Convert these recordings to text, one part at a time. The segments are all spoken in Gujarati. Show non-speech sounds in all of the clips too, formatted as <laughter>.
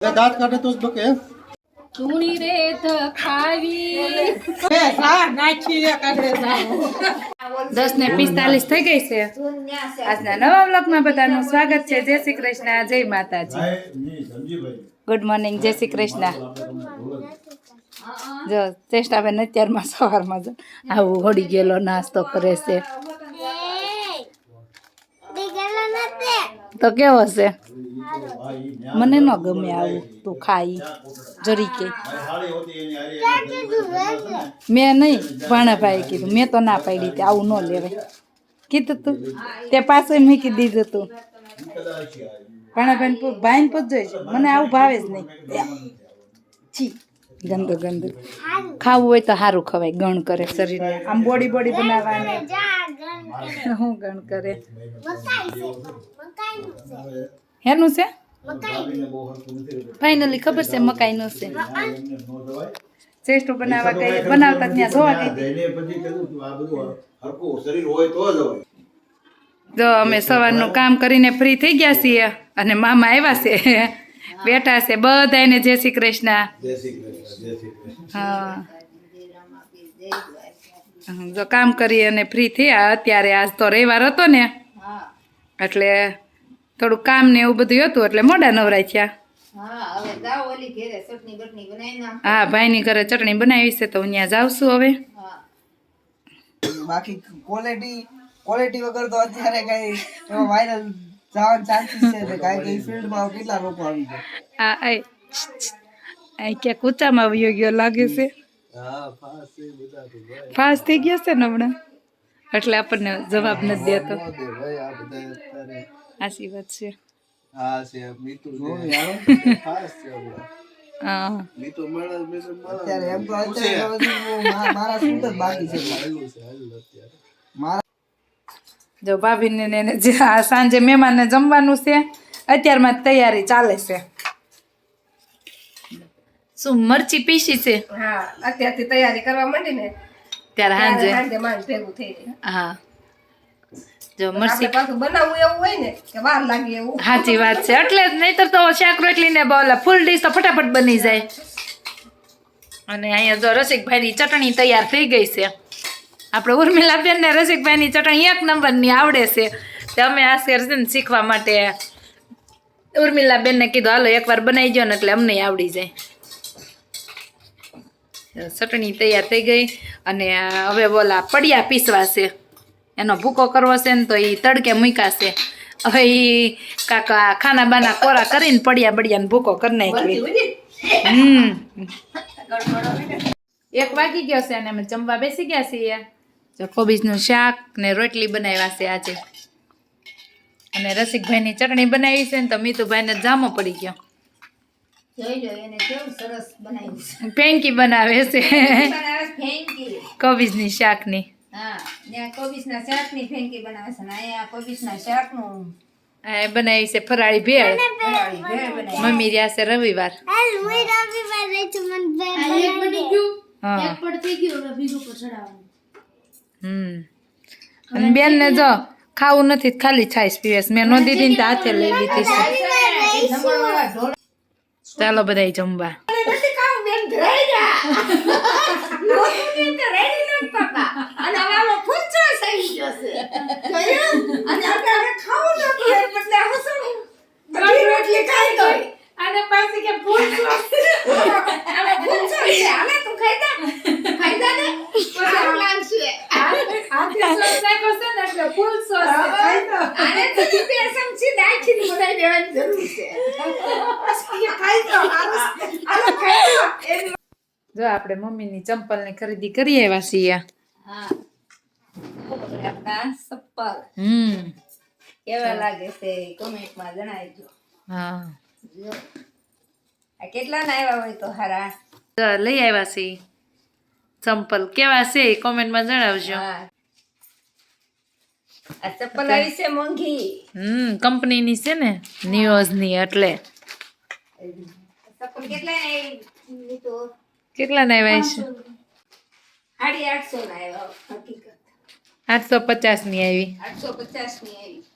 દાંત કાઢે તો જ બકે. તુણી રે તો ખાવી દસ ને પિસ્તાલીસ થઈ ગઈ છે. આજના નવા બ્લોગમાં બધાનું સ્વાગત છે. જય શ્રી કૃષ્ણ જય માતાજી. ગુડ મોર્નિંગ જય શ્રી કૃષ્ણ. જો ચેષ્ટાબેન અત્યારમાં સવારમાં આવું હોડી ગયેલો નાસ્તો કરે છે. તો કેવો છે? મને ન ગમે આવું તું ખાઈ જરી કે મેં નહીં ભાણાભાઈ કીધું, મેં તો ના પાડી હતી, આવું ન લેવાય. કીધું તું, તે પાસે મૂકી દીધું તું. ભાણાભાઈ ભાઈને પૂછ જોઈશ મને આવું ભાવે જ નહીં. છી. ગંદુ ગંદુ. ખાવું હોય તો સારું ખવાય ગણ કરે શરીરને. આમ બોડી બોડી બનાવવાની. શું ગણ કરે. હેનું છે? ફાઇનલી ખબર છે મકાઈનું છે. ચેસ્ટો બનાવવા કઈ બનાવતા ત્યાં જોવા ગઈ. તો અમે સવારનું કામ કરીને ફ્રી થઈ ગયા છીએ અને મામા આવ્યા છે. બેઠા છે બધા ને જય શ્રી કૃષ્ણ હા. હમ, જો કામ કરી અને ફ્રી થયા અત્યારે આજ તો રવિવાર હતો ને. એટલે થોડું કામ ને એવું બધું હતું એટલે મોડા નવરાય થયા. હા ભાઈની ઘરે ચટણી બનાવી છે તો હું ત્યાં જાઉં છું હવે. બાકી ક્વોલિટી ક્વોલિટી વગર તો અત્યારે કઈ વાયરલ જવાના ચાન્સીસ છે ને <laughs> કારણ કે ફિલ્ડમાં કેટલા લોકો આવી જાય આ આ કે ક્યાંક ઊંચામાં આવ્યો ગયો લાગે છે? ફાસ્ટ થઈ ગયા છે ને હમણાં? એટલે આપણને જવાબ નથી દેતો. આશી વાત છે. હા અત્યારે એમ તો અત્યારે તો હજી હું મા- મારા જ ભાભીને ને એને સાંજે મહેમાનને જમવાનું છે અત્યારમાં તૈયારી ચાલે છે. શું મરચી પીસી છે? હા અત્યારથી તૈયારી કરવા માંડી ને ત્યારે ત્યારે સાંજે સાંજે માંડ ભેગું થઈ જાય. હા. જો મરચી પાછું બનાવવું એવું હોય ને કે વાર લાગે એવું. સાચી વાત છે. એટલે જ નહીતર તો શાક રોટલી ને બોલા ફૂલ ડીશ તો ફટાફટ બની જાય. અને અહીંયા જો રસિકભાઈની ચટણી તૈયાર થઈ ગઈ છે. આપણે ઉર્મિલાબેન ને રસિકભાઈની ચટણી એક નંબરની આવડે છે. તે અમે આ શેર છે ને શીખવા માટે ઉર્મિલાબેનને કીધું હાલો એકવાર બનાવી દો ને એટલે અમને આવડી જાય. ચટણી તૈયાર થઈ ગઈ અને હવે બોલા પડિયા પીસવા છે. એનો ભૂકો કરવો છે ને તો એ તડકે મૂકાશે હવે એ કાકા ખાના બાના કોરા કરીને પડિયા બડિયાને ભૂકો કરી નાખી હમ. એક વાગી ગયો છે અને અમે જમવા બેસી ગયા છીએ. જો કોબીજનું શાક ને રોટલી બનાવ્યા છે આજે. અને રસિકભાઈની ચટણી બનાવી છે ને તો મીતુભાઈને જામો પડી ગયો. જોઈ લો એને કેવું સરસ બનાવ્યું છે. પેંકી બનાવે છે. બનાવે છે ફેંકી બનાવે છે કોબીજના શાકનું આ બનાવી છે ફરાળી ભેળ. મમ્મી રહ્યા છે રવિવાર. હા હમ. અને બેન ને જો ખાવું નથી ખાલી છાઈસ પીવેસ મેં નો દીધી ને તો હાથે લઈ લીધી છે ચાલો બધા જમવા. અને અત્યારે ખાવું નથી એટલે હું શું રોટલી ખાઈ ગઈ. અને પાછી કે હવે ફૂંચો છે અમે તું ખાઈ જા ને. સારું લાગશે તો દેવાની જરૂર છે. ખાઈ. ખાઈ. જો આપણે મમ્મીની ચંપલની ખરીદી કરી આવ્યા છીએ. હા. આપણા ચપ્પલ હમ. કેવા લાગે છે કોમેન્ટમાં જણાવજો. હા. આ કેટલા ના આવ્યા હોય તો હારા. લઈ આવ્યા છે. ચંપલ. કેવા છે? કોમેન્ટમાં જણાવજો. આ ચપ્પલ આવી છે મોંઘી. હમ કંપનીની છે ને ન્યૂઝની એટલે. કેટલા ના આવ્યા છે? આઠસો પચાસની આવી. આઠસો પચાસની આવી.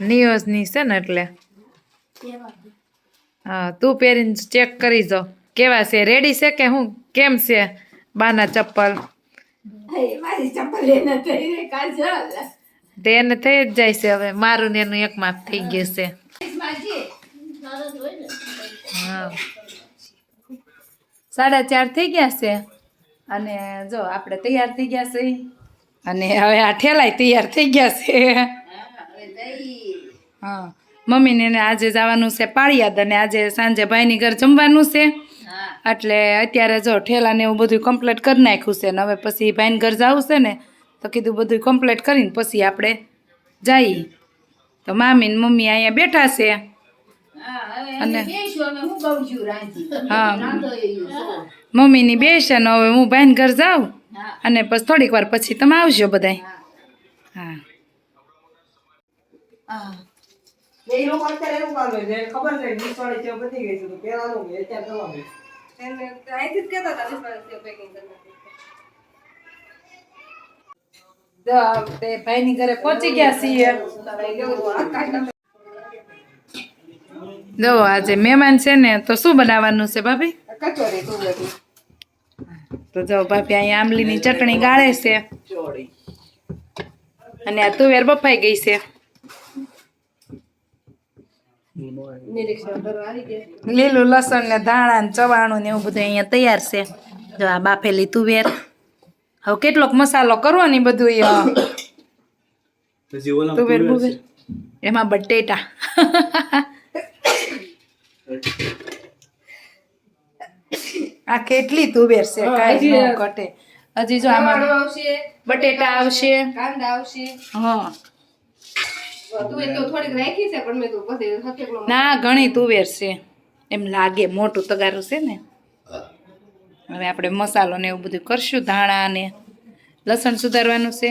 ન્યૂઝની છે ને એટલે? હા તું પહેરીને ચેક કરી જો. કેવા છે? રેડી છે કે હું? કેમ છે? બાના ચપ્પલ? મારી ચપ્પલ એને થઈને કાજલ. તે એને થઈ જ જાય છે હવે. મારું ને એનું એક માપ થઈ ગયું છે. હા. સાડા ચાર થઈ ગયા છે. અને જો આપણે તૈયાર થઈ ગયા છે અને હવે આ ઠેલાય તૈયાર થઈ ગયા છે. હા, મમ્મીને આજે જવાનું છે પાળિયાદ અને આજે સાંજે ભાઈની ઘર જમવાનું છે. એટલે અત્યારે જો ઠેલા ને એવું બધું કમ્પ્લીટ કરી નાખ્યું છે ને હવે પછી ભાઈને ઘર જવું છે ને, તો કીધું બધું કમ્પ્લીટ કરીને પછી આપણે જઈએ. તો મામી મમ્મી અહીંયા બેઠા છે. અને હા, મમ્મીની બેસે ને હવે હું ભાઈને ઘર જાઉં. અને પછી થોડીક વાર પછી તમે આવજો બધા હા. કરવા જો ઘરે પહોંચી ગયા છીએ. જો આજે મહેમાન છે ને તો શું બનાવવાનું છે ભાભી? કચોરી તો જો ભાભી અહીંયા આંબલીની ચટણી ગાળે છે. અને આ તુવેર બફાઈ ગઈ છે. લીલું લસણ ને ધાણા ને ચવાણું ને એવું બધું અહીંયા તૈયાર છે. જો આ બાફેલી તુવેર. હવે કેટલોક મસાલો કરવો ને બધું તુવેર બુવેર એમાં બટેટા. આ કેટલી તુવેર છે કાંઈ ન ઘટે. હજી જો આમાં આવશે બટેટા આવશે કાંદા આવશે. હા. તુવેર તો થોડીક રાખી છે પણ મેં તો પછી હકેકનો ના ઘણી તુવેર છે. એમ લાગે મોટું તગારું છે ને. હવે આપણે મસાલો ને એવું બધું કરશું ધાણા ને લસણ સુધારવાનું છે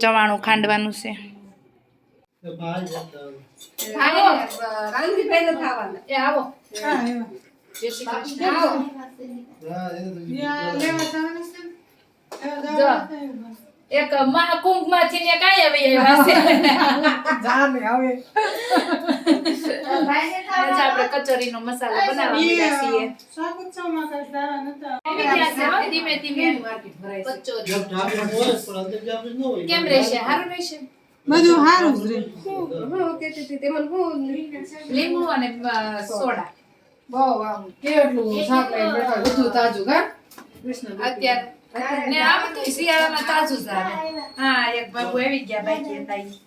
ચવાણું ખાંડવાનું છે. આવો. ને આવો એક મહાકુંભમાંથી ને કાંઈ આવી આવ્યા છે આજે આપણે કચોરીનો મસાલો બનાવવા છીએ ધીમે ધીમે કચોરી કેમ રહેશે સારું રહેશે બધું સારું જ રે હું કહેતી હતી તેમાં હું લીંબુ અને સોડા બહુ આમ કેટલું શાક લઈને બેઠા બધું તાજું કા અત્યારે ને આ બધું શિયાળામાં તાજું આવે. હા એક બાબુ આવી ગયા બાકી હતા ઈ.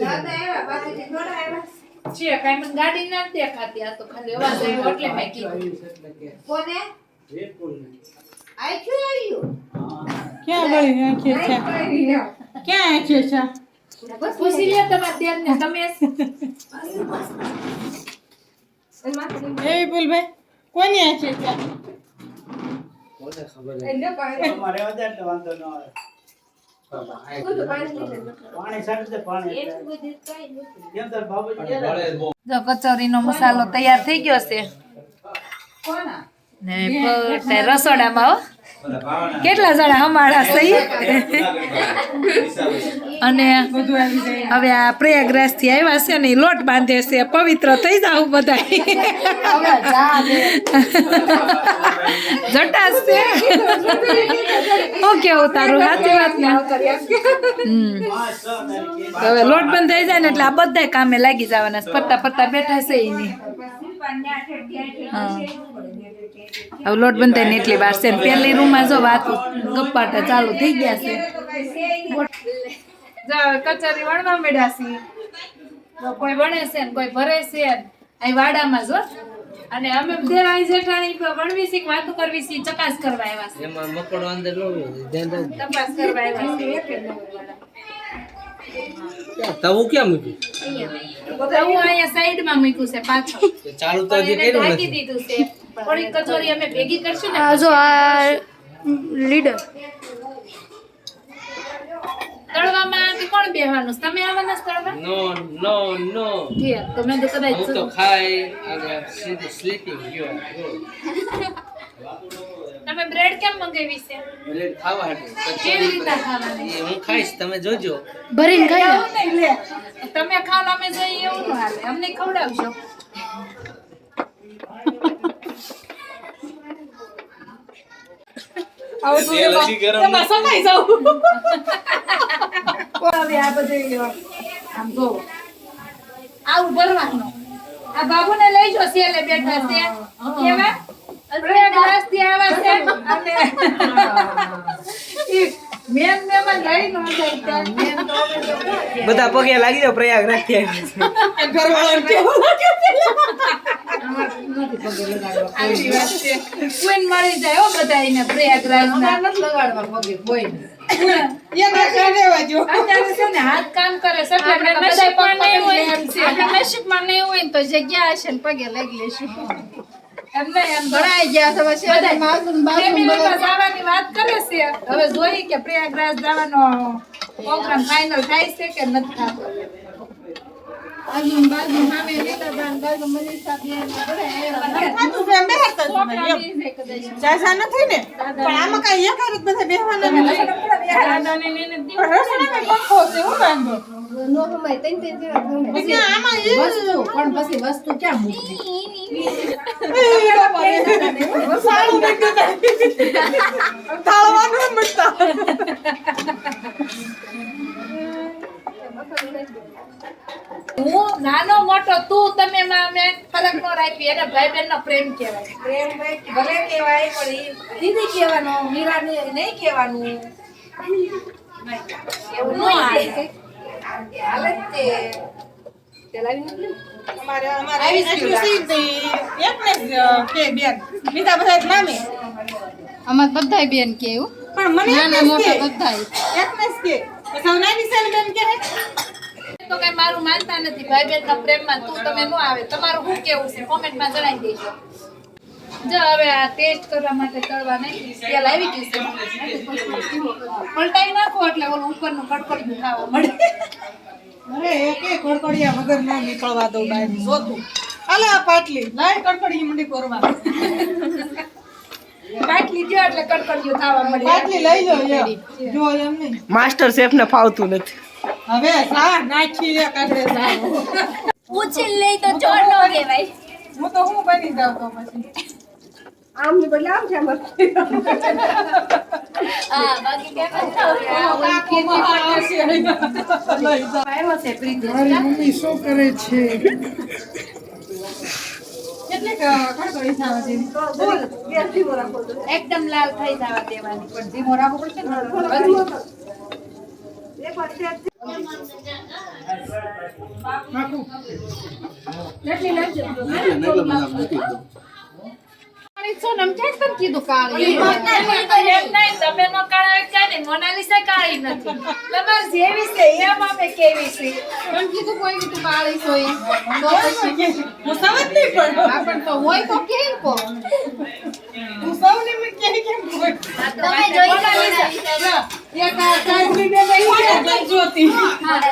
દાદા આવ્યા બાપુજી થોડા આવ્યા. છે કાંઈ મને ગાડી ના દેખાતી આ તો ખાલી અવાજ આવ્યો એટલે મેં કીધું. કોને? ક્યાં ગઈ છે? ક્યાં આંખે છે? પૂછી લે તમારા તમે? <laughs> એ ભાઈ કોની આ છે કચોરીનો મસાલો તૈયાર થઈ ગયો છે. ને રસોડામાં કેટલા જણા હમાડા સહી? અને હવે આ પ્રયાગરાજથી આવ્યા છે ને લોટ બાંધે છે. પવિત્ર થઈ જાવ બધા જટાસ છે. હું કેવું તારું સાચી વાત ને? હવે લોટ બંધ થઈ જાય ને એટલે આ બધા કામે લાગી જવાના ફરતા ફરતા બેઠા છે એની નહીં. હા. હવે લોટ બંધ થાય ને એટલી વાર છે. ને પેલી રૂમમાં જો વાત ગપ્પાટા ચાલુ થઈ ગયા છે. કચેરી વણવા મેળ્યા છે. તો કોઈ વણે છે ને કોઈ ભરે છે ને અહીં વાડામાં જો. અને અમે દેરાણી જેઠાણી વણવી છે કે વાતો કરવી છે ચકાસ કરવા આવ્યા છે. એમાં મકડો અંદર નો તપાસ કરવા આવ્યા છે. તવું ક્યાં મૂક્યું? તવું હું અહીંયા સાઈડમાં મૂક્યું છે પાછળ. ચાલુ તો હજી કર્યું નથી. દીધું છે. કચોરી અમે ભેગી કરશું ને. જો આ લીડર. તળવામાં કે કોણ બેહવાનું? તમે આવવાના તળવા? નો નો નો. ઠીક, તો તો કદાચ હું તો ખાઈ અને સ્લીપિંગ ગયો. <laughs> તમે બ્રેડ કેમ મંગાવી છે? બ્રેડ ખાવા હાટુ કેવી રીતે ખાવાની હું ખાઈશ તમે જોજો. ભરીને ખાઈ લે. તમે ખાવ અમે જોઈએ એવું ન હાલે. અમને ખવડાવજો. આવું ભરવાનું. આ બાબુ ને લઈ જો સેલે બેઠા છે. કેવા પ્રયાગરાજથી આવા છે ઈ મેન મેમાં લઈ નો જાય બધા પગે લાગી જાવ પ્રયાગ રાખી ઘરવાળાને કેવું કોઈને મળી જાય હો બધા એને પ્રયાગરાજ ના લગાડવા પગે ને નસીબમાં નહીં હોય ને તો જગ્યા હશે ને પગે લાગી લેશું. એમ નહીં, એમ ભરાઈ ગયા તો પછી બધા બાજુ બાજુ ફેમિલીમાં જવાની વાત કરે છે. હવે જોઈએ કે પ્રયાગરાજ જવાનો પ્રોગ્રામ ફાઇનલ થાય છે કે નથી થતો. બાજુ બાજુ સામે લીલાબાન બાજુ મનીષા બેન બધા થાતું છે, એમ બેહારતા જ નહીં, એમ. જાજા નથી ને? પણ આમાં કાંઈ એક હારે જ બધા બેહવાના નથી. પણ રસોડામાં પંખો છે, હું વાંધો? પછી આમાં એ- વસ્તુ પણ પછી વસ્તુ ક્યાં હું નાનો મોટો તું તમે માં મેં ફરક નો રાખી એને ભાઈ બહેન નો પ્રેમ કહેવાય. પ્રેમ ભલે કહેવાય પણ ઈ દીદી કહેવાનો મીરા નહીં કહેવાનું. એવું ન તે અમારે બેન. બધા જ મામી અમાર બધાય બેન કે એવું. પણ મને નાના મોટા કે. બધાય. કે. પછી નાની બેન કે તો કઈ મારું માનતા નથી. ભાઈ બહેન ના પ્રેમમાં તું તમે નો આવે. તમારું શું કેવું છે? કોમેન્ટમાં જણાવી દેજો. જો હવે આ ટેસ્ટ કરવા માટે તળવા નહીં તેલ આવી ગયું છે. પલટાઈ નાખો એટલે ઓલું ઉપરનું કડકડિયું ખાવા મળે. અરે એક એક કડકડિયા વગર ના નીકળવા દઉં બહાર જોતું. હાલે આ પાટલી. લાય કડકડી મંડી કરવા. બાટલી જો એટલે કડકડિયું ખાવા મળે. પાટલી લઈ જાઓ જો એમ નહીં. માસ્ટર શેફ ને ફાવતું નથી. હવે સા નાખી એક આગળ સા પૂછી લઈ તો ચોર નો કહેવાય. હું તો હું બની જાઉં તો પછી. આમ ને બદલે આમ છે આમ. હા બાકી કેમ છે. એકદમ લાલ થઈ જવા દેવાની. પણ ધીમો રાખવો પડશે ને? બધું. એટલી નાખજો. પાણી સોનમ ક્યાં તને કીધું કાળી? નહીં, તમે નો કાળા ક્યાં નહીં, મોનાલિસા કાળી નથી. તમારે જેવી છે એમ અમે કેવી છે? મને કીધું કોઈ કીધું કાળી સોય તો પછી હું સમજ નહીં પણ પણ તો હોય તો કેમ કો હું સૌને મેં કે કેમ કોઈ તમે જોઈ ના, એક આ ચાંદની બેન આવી છે, એક જ્યોતિ.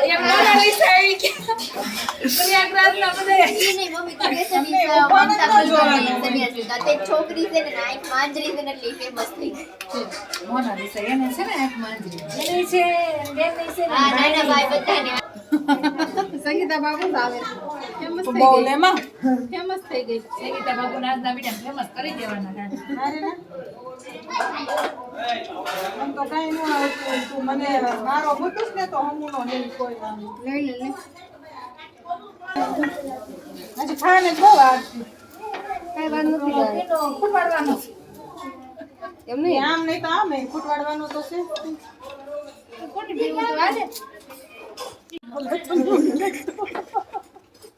એમ મોનાલિસા આવી ગયા પ્રયાગરાજના બધા છોકરી છે ને નાઈક માંજરી છે ને એટલે ફેમસ થઈ ગઈ. મોનાલિસા એને છે ને આંખ માંજરી એની છે બેનની છે ને હા નાના ભાઈ બધાને સંગીતા બાબુ જ આવે ફેમસ થઈ બહુ લેમાં. ફેમસ થઈ ગઈ સંગીતા બાબુના આજના વીડિયો ફેમસ કરી દેવાના. આમ તો કાંઈ ન તું મને મારો મૂકીશ ને તો હમું નો નહીં કોઈ. લઈ લે લે હજી ખાવાને બહુ છે. કઈ વાત નથી. ફૂટવાડવાનો એમ નહીં આમ નહીં તો આમ એ ખૂટવાડવાનું તો છે કોની પીવું તો આજે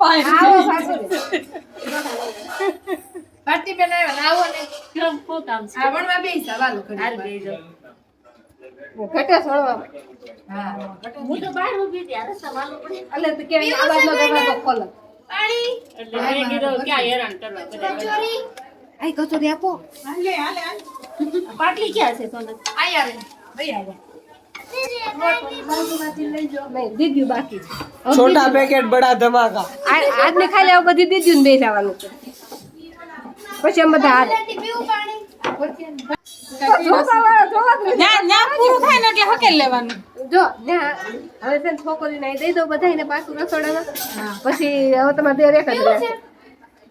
આવો આવ્યા ને આવો ને. બેસા વાલો વાર. ઘટે સળવા. હા હું તો બહાર ઊભી હતી આ રસ્તા પડે એટલે તો કેવી અવાજનો દરવાજો ખોલો. આઈ કચોરી. આપો. હાલે હાલે હાલે. પાટલી ક્યાં છે સોનમ આયા રે ભાઈ નહીં દીદ્યું બાકી છે છોટા પેકેટ બડા ધમાકા આ આજને ખાલી આવું બધી દીદ્યું ને બે જવાનું છે. પછી અમે બધા હારે. જોતાવાળા જોવા જ નથી. ન્યા- ન્યા પૂરું થાય ને એટલે હકેલ લેવાનું. જો ત્યાં હવે છે ને છોકરીને અહીં દઈ દો બધાને પાછું રસોડામાં. પછી હવે તમારે દેર એક જ રહે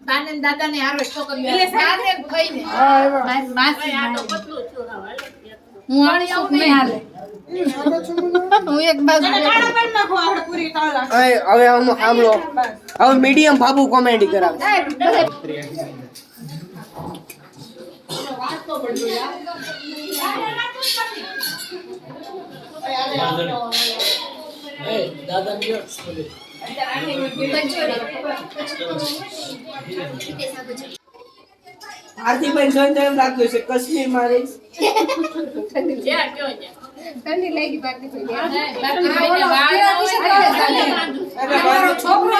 તાને ને દાદાને હારો છોકરીઓ એટલે સાહેબ- તાને ને ભાઈને. હા એમાં. મારી માસી હું આની આવું નહીં. હાલે. હું એક હવે હવે આમ સાંભળો હવે મીડિયમ બાબુ કોમેડી કરાવે. આરતીભાઈ જોઈને એમ રાખ્યું છે કશ્મીરમાં <laughs> બાકી થઈ ગઈ. બાકી એટલે મારો છોકરો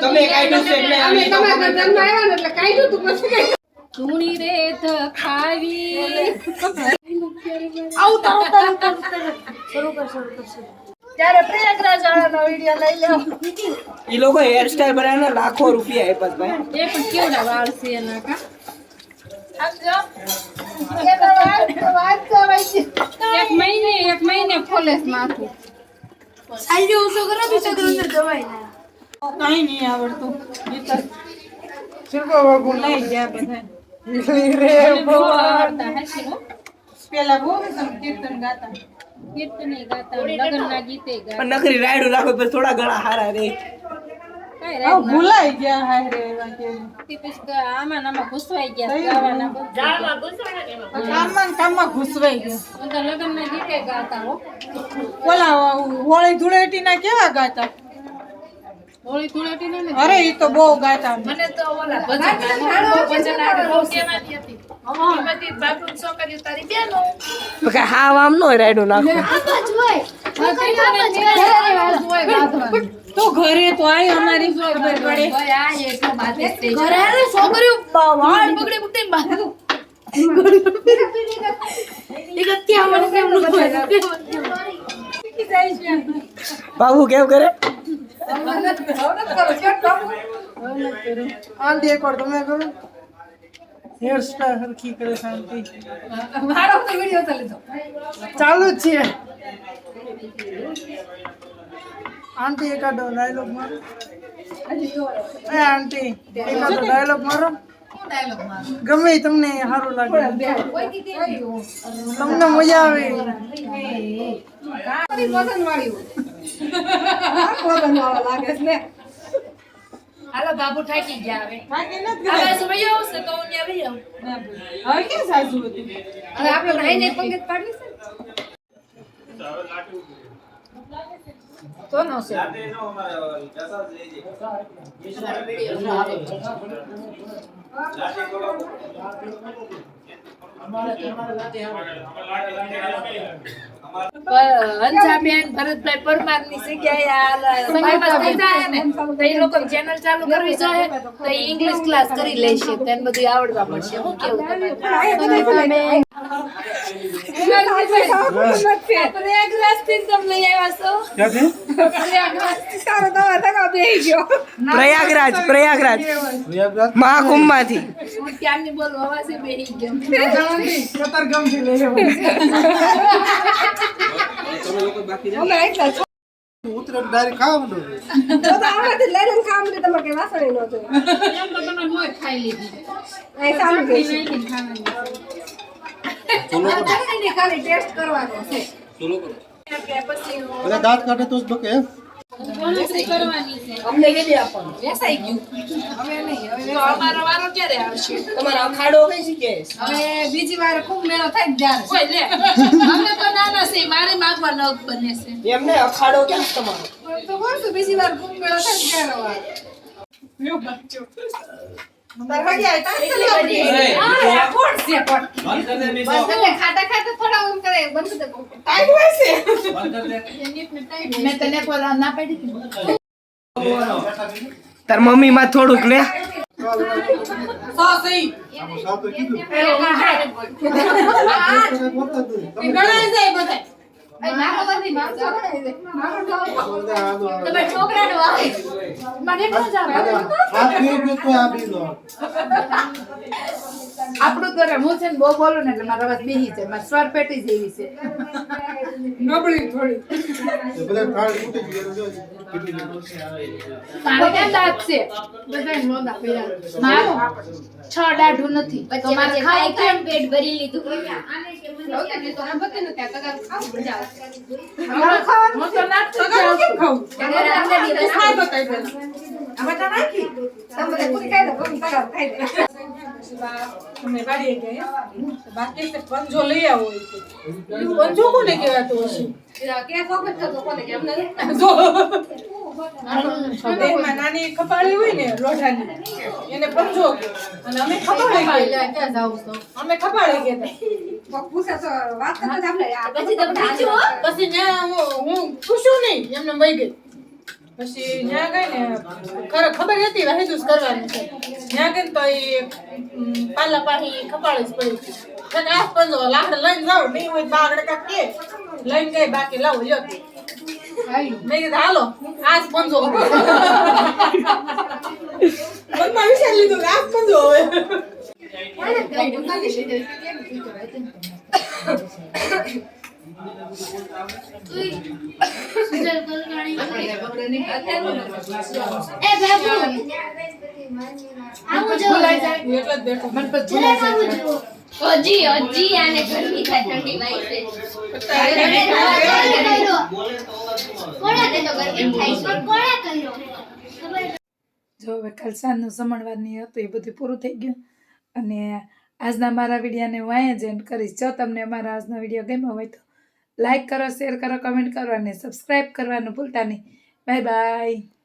તમે કાઢ્યું તો comment ઘરમાં આવ્યા ને એટલે કાઢ્યું તું પછી કાઢ્યું. ધૂણી રે ધખાવી ત્યારે પ્રયાગરાજ વાળાનો વીડિયો લઈ લો. ઈ લોકો હેરસ્ટાઈલ બનાવીને લાખો રૂપિયા આપ્યા ભાઈ. એ પણ કેવડા વાળ છે એના કા? એનો વાત તો વાત કરાય છે. એક મહિને એક મહિને ખોલે દવાઈ ના. કઈ નહીં આવડતું. તો શિલ્પા બાબુ લઈ ગયા બધા. રે બહુ આવડતા હશે હો. પેલા બહુ કીર્તન ગાતા. કીર્તને ગાતા લગ્નના ગીતે ગાતા. પણ નખરી રાયડું રાખો થોડા ઘણા હારા રે. ભૂલાઈ ગયા હાય રે એવા કે. આમાં નામાં ઘૂસવાઈ ગયા ગાવાના બધું. કામમાં ને કામમાં ઘૂસવાઈ ગયા. તો લગ્નના ગીતે ગાતા હો. ઓલા હોળી ધૂળેટી ના કેવા ગાતા? હોળી ધૂળેટી ને અરે ઈ તો બહુ ગાતા. મને તો ઓલા ભજન બહુ ભજન આવે બહુ કહેવાની હતી. બધી બાપુ છોકરીઓ તારી બેનો. કે હા આમ નો રાયડું નાખો તો ઘરે તો આય અમારી ખબર પડે. આ એટલો બાધે ઘરે આને છોકરીઓ. વાળ. બગડી બગડી બાંધે. બાબુ કેમ કરે? આંટી એક વાર તમે કરો હેર સ્ટાઈલ હરખી કરે શાંતિ મારો તો વીડિયો તો ચાલુ જ છે. આંટી એકાદો ડાયલોગ મારો. એ આંટી એકાદો ડાયલોગ મારો ગમે તમને સારું લાગે તમને મજા આવે. હાલો બાબુ થાકી ગયા હવે. નથી આવશે તો હું આવું. હવે ક્યાં સાસુ હતી હવે આપણે ભાઈને પંગત પાડવી છે તો નો છે. હંસાબેન ભરતભાઈ પરમારની જગ્યાએ એ લોકો ચેનલ ચાલુ કરવી જોઈએ તો ઇંગ્લિશ ક્લાસ કરી લેશે તેને બધું આવડવા મળશે. હું કેવું તમે પ્રયાગરાજ પ્રયાગરાજ. મહાકુંભમાંથી તમે મોય ખાઈ લીધી અહીં ચાલુ ખાલી ટેસ્ટ કરવાનો છે. બધા દાંત કાઢે તો જ બકે એમ? રસોઈ કરવાની છે અમને કેદી આપવાનું. વેસાઈ ગયું. હવે નહીં હવે અમારો વારો ક્યારે આવશે? તમારો અખાડો કઈ શીખે હવે બીજી વાર ખૂબ મેળો થાય ને ત્યારે. કોઈ લે. અમે તો નાના છે મારે માગવા નગ બને છે. એમને અખાડો ક્યાં તમારો? તો બીજી વાર ખૂબ મેળો થાય ને ત્યારે આય, તાર મમ્મી માં થોડુંક લે છોકરો છે. બધા આપણું તો હું છે ને બહુ બોલું ને એટલે મારો અવાજ બેહી જાય. મારી સ્વર પેટી જેવી છે. નબળી થોડી. બધા મારે ક્યાં દાંત છે. બધાય નોંધા પડ્યા મારું છ દાઢું નથી. તો વચ્ચે મારે વચ્ચે ખાવું ખાઈ કેમ? પેટ ભરી લીધું. ખાવું હું તો ના જ ગયા કપાળી હોય ને લોઢાની એને પંજો અને અમે અમે ખપાળી કહેતા પછી હો. પૂછ્યું નહીં એમને મહી ગઈ પછી ત્યાં ગઈ ને, ખરે ખબર હતી વાહિદુસ કરવાનું છે. ત્યાં ગઈ તો એ પાલા પાહી ખપાળી જ પડી. હતી આ પંજો લાકડ લઈને જાવ નહીં હોય આગળ કાંક કે. લઈને ગઈ, બાકી લાવો લ્યો. મેં કીધું, હાલો, આજ પંજો મનમાં વિચાર લીધું કે પંજો હવે. એટલે જો હવે સાંજનું જમણવારની હતું, એ બધું પૂરું થઈ ગયું. અને આજના મારા વિડીયાને હું અહીંયા જ એન્ડ કરીશ. જો તમને અમારા આજનો વીડિયો ગમ્યો હોય તો લાઈક કરો શેર કરો કમેન્ટ કરો અને સબસ્ક્રાઈબ કરવાનું ભૂલતા નહીં. Bye bye.